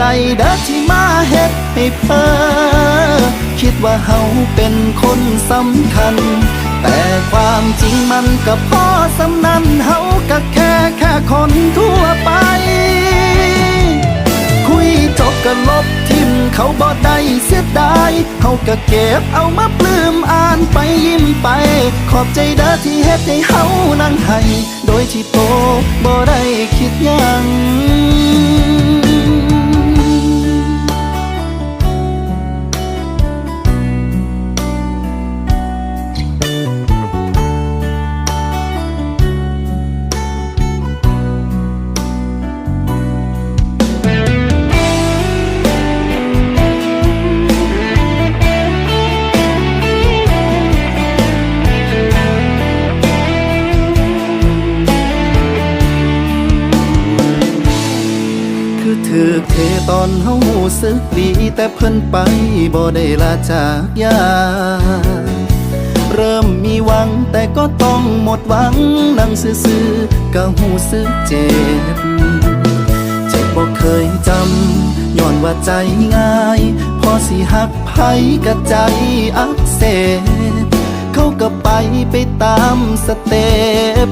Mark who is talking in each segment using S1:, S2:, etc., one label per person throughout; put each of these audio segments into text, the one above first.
S1: ใจเด้อที่มาเฮ็ดให้เพ้อคิดว่าเฮาเป็นคนสำคัญ แต่ความจริงมันก็พอสำนันเฮาก็แค่แค่คนทั่วไป คุยจบก็ลบทิมเขาบ่ได้เสียดายเฮาก็เก็บเอามาปลื้มอ่านไปยิ้มไป ขอบใจเด้อที่เฮ็ดให้เฮานั่งให้ โดยที่โตบ่ได้คิดยัง แต่เพิ่นไปบ่ได้ลาจากยา เริ่มมีหวังแต่ก็ต้องหมดหวังนั่งซื่อๆก็หูสึกเจ็บ เจ็บบ่เคยจำย้อนว่าใจง่าย พอสิหักไผกะใจอักเสบเขาก็ไปไปตามสเต็ป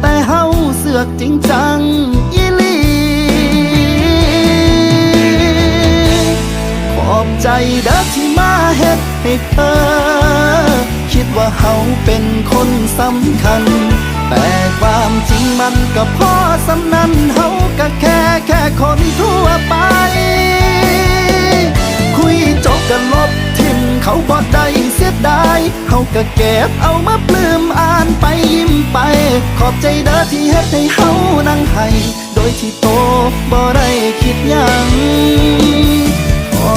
S1: แต่เฮาเสือกจริงจัง อบใจเด้อที่มาเฮ็ดให้เธอ คิดว่าเฮาเป็นคนสำคัญ แต่ความจริงมันก็พอสำนันเฮาก็แค่แค่คนทั่วไป คุยจบกันลบทิมเขาบ่ได้เสียดายเฮาก็เก็บเอามาปลื้มอ่านไปยิ้มไป ขอบใจเด้อที่เฮ็ดให้เฮานั่งให้โดยที่โตบ่ได้คิดยัง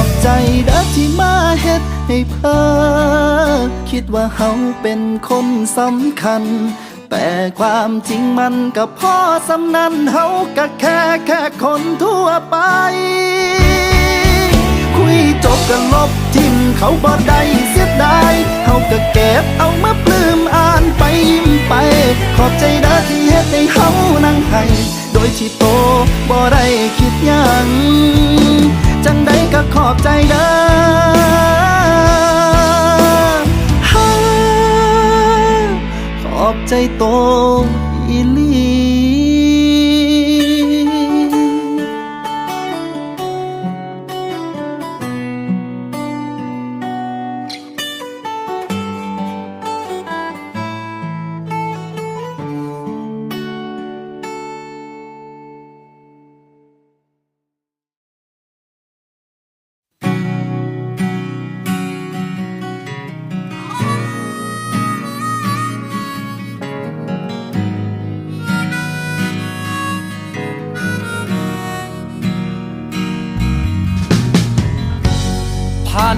S1: อบใจเด้อที่มาเฮ็ดให้เพ้อคิดว่าเฮาเป็นคนสำคัญ แต่ความจริงมันก็พ่อสำนันเฮาก็แค่แค่คนทั่วไป คุยจบกันลบทิมเขาบ่ได้เสียดายเฮาก็เก็บเอามาปลื้มอ่านไปยิ้มไป ขอบใจเด้อที่เฮ็ดให้เฮานั่งให้โดยที่โตบ่ได้คิดยัง ใดก็ขอบใจเด้อขอบใจโต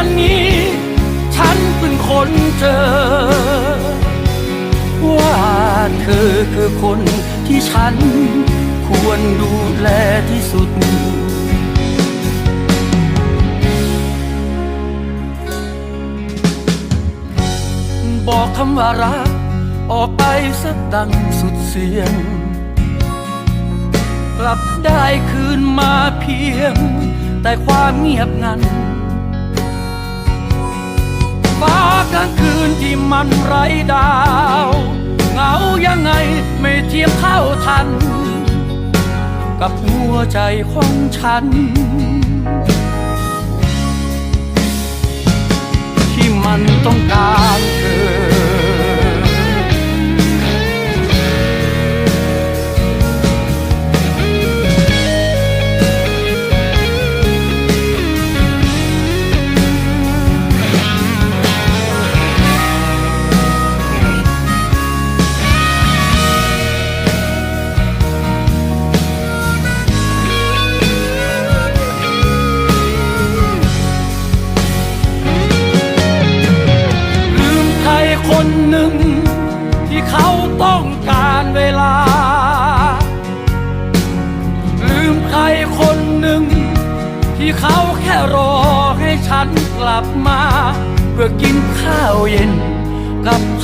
S2: วันนี้ ฉันเพิ่งค้นเจอ ว่าเธอคือคนที่ฉัน ควรดูแลที่สุดบอกคำว่ารัก ออกไปสักดังสุดเสียง กลับได้คืนมาเพียง แต่ความเงียบงัน ฟ้ากลางคืนที่มันไร้ดาวเหงายังไงไม่เทียมเท่าทัน กับหัวใจของฉัน ที่มันต้องการเธอ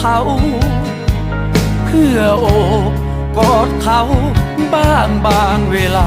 S2: เขา เพื่อโอบกอดเขาบ้างบางเวลา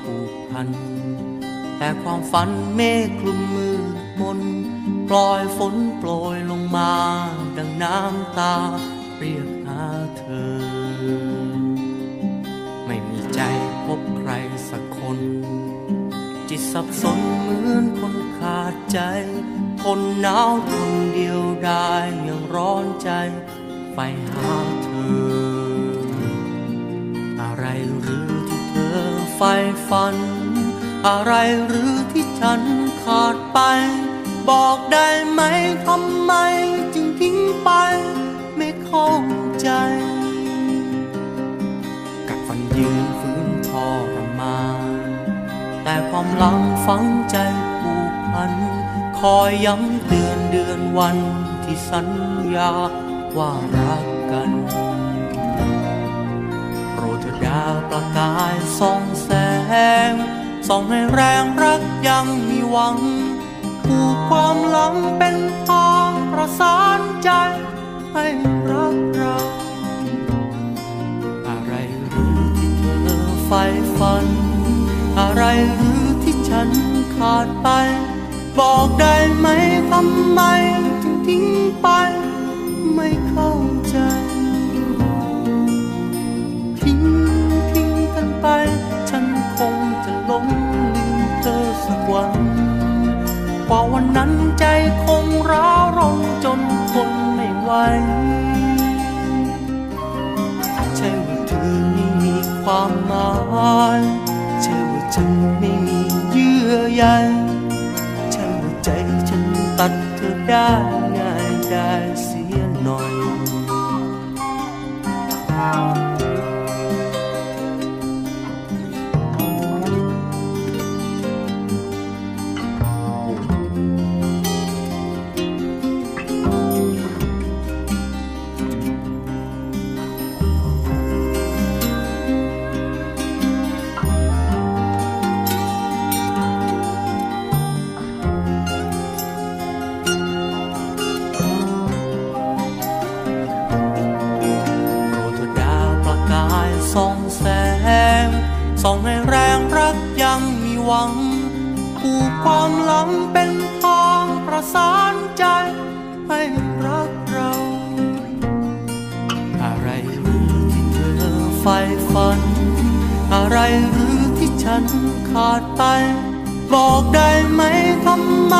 S3: ผูกพัน แต่ความฝันเมฆคลุมมืดมนปล่อยฝนโปรยลงมา ดังน้ำตาเรียกหาเธอ ไม่มีใจพบใครสักคน จิตสับสนเหมือนคนขาดใจ ทนหนาวทนเดียวได้ยังร้อนใจ ไปหาเธอ ใฝ่ฝัน อะไรหรือที่ฉันขาดไป บอกได้ไหมทำไมจึงทิ้งไป ไม่เข้าใจ กับฟันยืนฝืนทรมานแต่ความหลังฝังใจผูกพัน คอยย้ำเตือนเดือนวันที่สัญญาว่ารักกันาวประกายส่องแสง ส่องให้แรงรักยังมีหวัง ผูกความหลังเป็นทางประสานใจให้รักเรา อะไรหรือที่เธอใฝ่ฝัน อะไรหรือที่ฉันขาดไป บอกได้ไหมทำไมจึงทิ้งไปไม่ กว่าวันนั้นใจคงร้าวรนจนทนไม่ไหว
S2: ไหวใช่ว่าเธอไม่มีความหมายใช่ว่าฉันไม่มีเยื่อใยใช่ว่าใจฉันตัดเธอได้ง่ายได้เสียหน่อย ฉันขาดไป บอกได้ไหมทำไม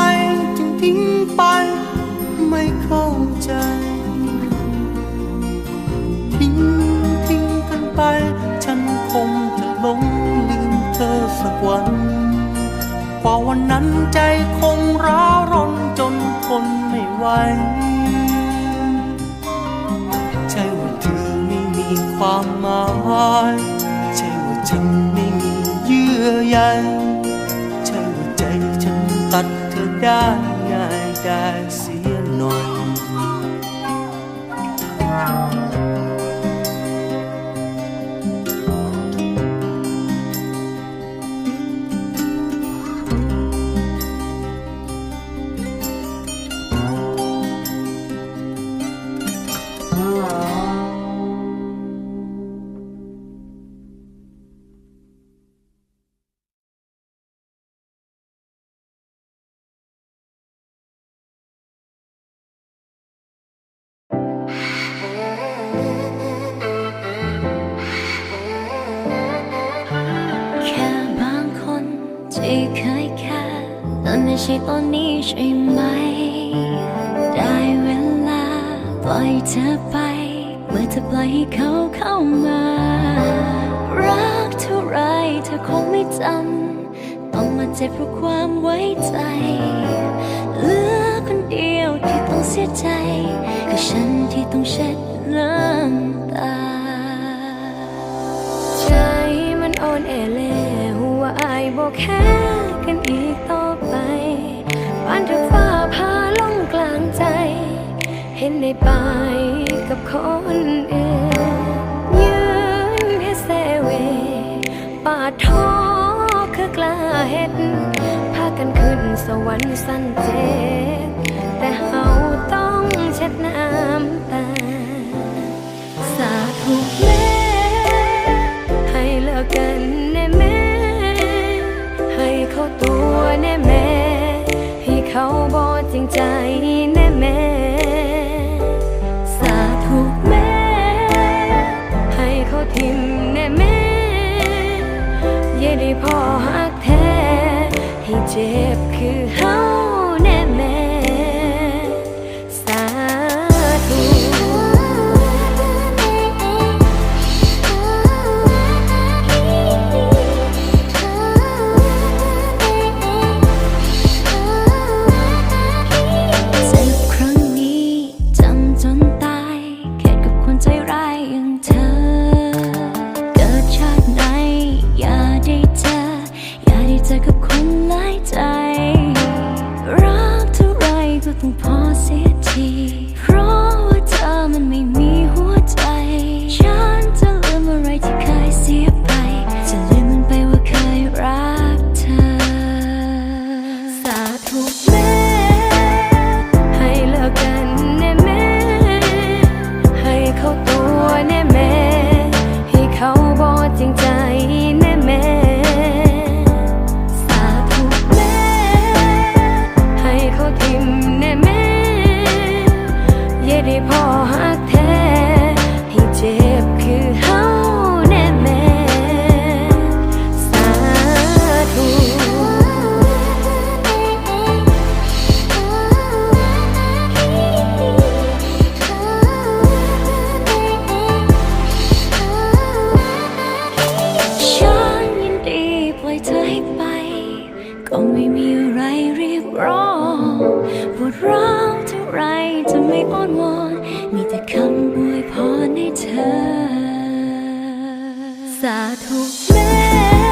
S2: จึงทิ้งไป ไม่เข้าใจ ทิ้งทิ้งกันไป ฉันคงจะหลงลืมเธอสักวันกว่าวันนั้นใจคงร้าวรนจนทนไม่ไหวใช่ว่าเธอไม่มีความหมาย ใช่ว่าฉันไม่มี อใยใช่ว่าใจฉันตัดเธอได้ง่ายได้เสียหน่อย
S4: ช่ตอนนี้ใช่ไหม ได้เวลาปล่อยเธอไป เมื่อเธอปล่อยให้เขาเข้ามา รักเท่าไรเธอคงไม่จำ ต้องมาเจ็บเพราะความไว้ใจ เหลือคนเดียวที่ต้องเสียใจ คือฉันที่ต้องเช็ดน้ำตา ใจมันอ่อนแอแล้วหัวอายบอกแค่กันอีกต่อไป ปานถึงฟ้าพาลงกลางใจ เห็นได้ไปกับคนอื่นยืนให้เซเวป่าท้อคือกล้าเฮ็ดพากันขึ้นสวรรค์สั้นเจ็บแต่เฮาต้องเช็ดน้ำตา สาธุ ใจแน่แม่สาธุแม่ ให้เขาทิมแน่แม่อย่าได้พอหักแท้ ให้เจ็บคือเฮา ไรจะไม่อ้อนวอน มีแต่คำอวยพรให้เธอ สาธุแม่